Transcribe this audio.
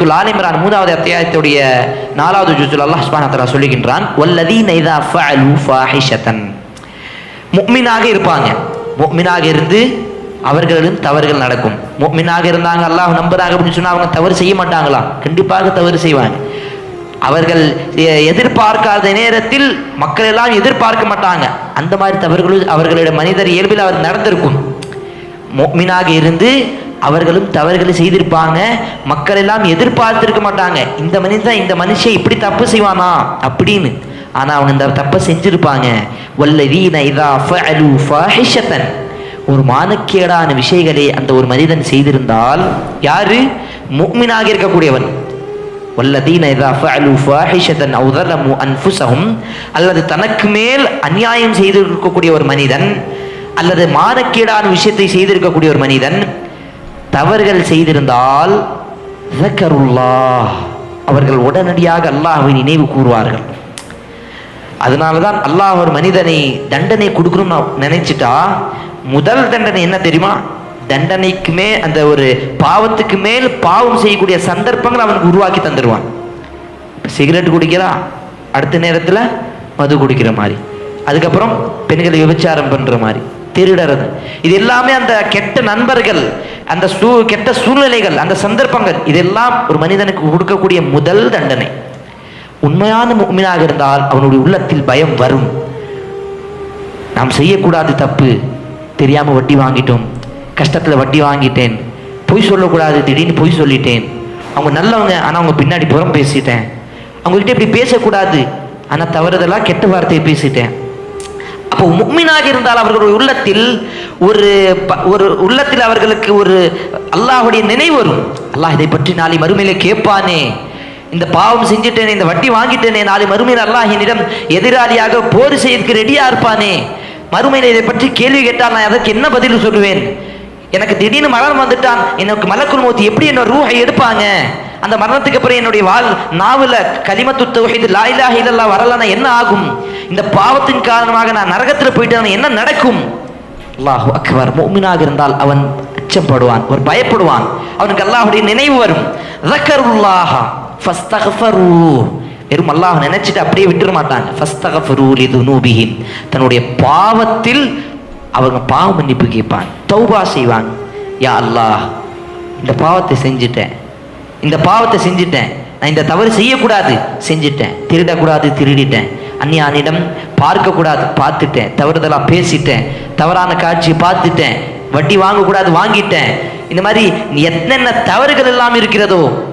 சூரத்துல் ஆலிமரான் மூணாவது அத்தியாயத்துடைய நாலாவது ஜூசுல் அல்லாஹ் சுப்ஹானஹு சொல்லுகின்றான் வல்லதீன இதா ஃபஅலு இருப்பாங்க. முக்மினாக இருந்து அவர்களிடம் தவறுகள் நடக்கும். முக்மினாக இருந்தாங்க அல்லாஹ் நம்புறாங்க அப்படின்னு சொன்னா அவங்க தவறு செய்ய மாட்டாங்களா கண்டிப்பாக தவறு செய்வாங்க. அவர்கள் எதிர்பார்க்காத நேரத்தில் மக்கள் எல்லாம் எதிர்பார்க்க மாட்டாங்க. அந்த மாதிரி தவறுகளும் அவர்களுடைய மனிதர் இயல்பில் அவர் நடந்திருக்கும். முஃமினாக இருந்து அவர்களும் தவறுகளை செய்திருப்பாங்க. மக்கள் எல்லாம் எதிர்பார்த்திருக்க மாட்டாங்க. இந்த மனிதன் இந்த மனுஷன் இப்படி தப்பு செய்வானா? அப்படின்னு. ஆனால் அவன் இந்த தப்பை செஞ்சிருப்பாங்க. வல்லதீன இதா ஃபஅலு ஃபாஹிஷத்தன். ஒரு மானக்கேடான விஷயங்களை அந்த ஒரு மனிதன் செய்திருந்தால் யாரு? முக்மினாக இருக்கக்கூடியவன். வல்லதீன இதா ஃபஅலு ஃபாஹிஷத்தன் அவுதலமு அன்ஃபுசஹும் அல்லது தனக்கு மேல் அநியாயம் செய்திருக்கக்கூடிய ஒரு மனிதன் அல்லது மானக்கேடான விஷயத்தை செய்திருக்கக்கூடிய ஒரு மனிதன் தவறுகள் செய்திருந்தால் அவர்கள் உடனடியாக அல்லாஹை நினைவு கூறுவார்கள். அதனால தான் அல்லாஹ் ஒரு மனிதனை தண்டனை கொடுக்கணும்னு நினைச்சிட்டா முதல் தண்டனை என்ன தெரியுமா? தண்டனைக்கு மே அந்த ஒரு பாவத்துக்கு மேல் பாவம் செய்யக்கூடிய சந்தர்ப்பங்கள் அவனுக்கு உருவாக்கி தந்துடுவான் சிகரெட் குடிக்கிறா அடுத்த நேரத்தில் மது குடிக்கிற மாதிரி. அதுக்கப்புறம் பெண்களை விபச்சாரம் பண்ணுற மாதிரி. திருடறது. இது எல்லாமே அந்த கெட்ட நண்பர்கள் அந்த சூ கெட்ட சூழ்நிலைகள் அந்த சந்தர்ப்பங்கள் இதெல்லாம் ஒரு மனிதனுக்கு கொடுக்கக்கூடிய முதல் தண்டனை. உண்மையான முக்மினாக இருந்தால் அவனுடைய உள்ளத்தில் பயம் வரும். நாம் செய்யக்கூடாது தப்பு தெரியாமல் வட்டி வாங்கிட்டோம் கஷ்டத்தில் வட்டி வாங்கிட்டேன் பொய் சொல்லக்கூடாது திடீர்னு பொய் சொல்லிட்டேன். அவங்க நல்லவங்க ஆனால் அவங்க பின்னாடி புறம் பேசிட்டேன். அவங்ககிட்ட இப்படி பேசக்கூடாது ஆனால் தவறுதெல்லாம் கெட்ட வார்த்தையை பேசிட்டேன். அப்போ முக்மீனாக இருந்தால் அவர்களுடைய உள்ளத்தில் ஒரு ப- ஒரு உள்ளத்தில் அவர்களுக்கு ஒரு அல்லாஹுடைய நினைவு வரும். அல்லாஹ் இதை பற்றி நாளை மறுமையில கேட்பானே. இந்த பாவம் செஞ்சுட்டேனே இந்த வட்டி வாங்கிட்டேனே நாளை மறுமையில் அல்லாஹ் என்னிடம் எதிராளியாக போர் செய்யறதுக்கு ரெடியா இருப்பானே. மறுமையில இதை பற்றி கேள்வி கேட்டால் நான் அதற்கு என்ன பதில் சொல்லுவேன்? எனக்கு திடீர்னு மரணம் வந்துட்டான். எனக்கு மலக்குள் மூத்தி எப்படி என்னோட ரூஹை எடுப்பாங்க? அந்த மரணத்துக்கு அப்புறம் என்னுடைய வாழ் நாவில் கலிமத்து தொகைது லாயிலா இதெல்லாம் வரலன்னா என்ன ஆகும்? இந்த பாவத்தின் காரணமாக நான் நரகத்தில் போயிட்டேன் என்ன நடக்கும்? அல்லாஹு அக்பர். மோமினாக இருந்தால் அவன் அச்சப்படுவான் ஒரு பயப்படுவான். அவனுக்கு அல்லாஹுடைய நினைவு வரும். ரக்கருல்லாஹா ஃபஸ்தகஃபரூ. வெறும் அல்லாஹ் நினைச்சிட்டு அப்படியே விட்டுற மாட்டாங்க ஃபஸ்தகஃபரூ லிதுனூபிஹிம் தன்னுடைய பாவத்தில் அவங்க பாவ மன்னிப்பு கேட்பான் தௌபா செய்வான். யா அல்லாஹ் இந்த பாவத்தை செஞ்சுட்டேன். இந்த பாவத்தை செஞ்சுட்டேன். நான் இந்த தவறு செய்யக்கூடாது. செஞ்சுட்டேன். திருடக்கூடாது திருடிட்டேன். அந்நியானிடம் பார்க்கக்கூடாது பார்த்துட்டேன். தவறுதலாக பேசிட்டேன். தவறான காட்சியை பார்த்துட்டேன். வட்டி வாங்கக்கூடாது வாங்கிட்டேன். இந்த மாதிரி என்னென்ன தவறுகள் எல்லாம் இருக்கிறதோ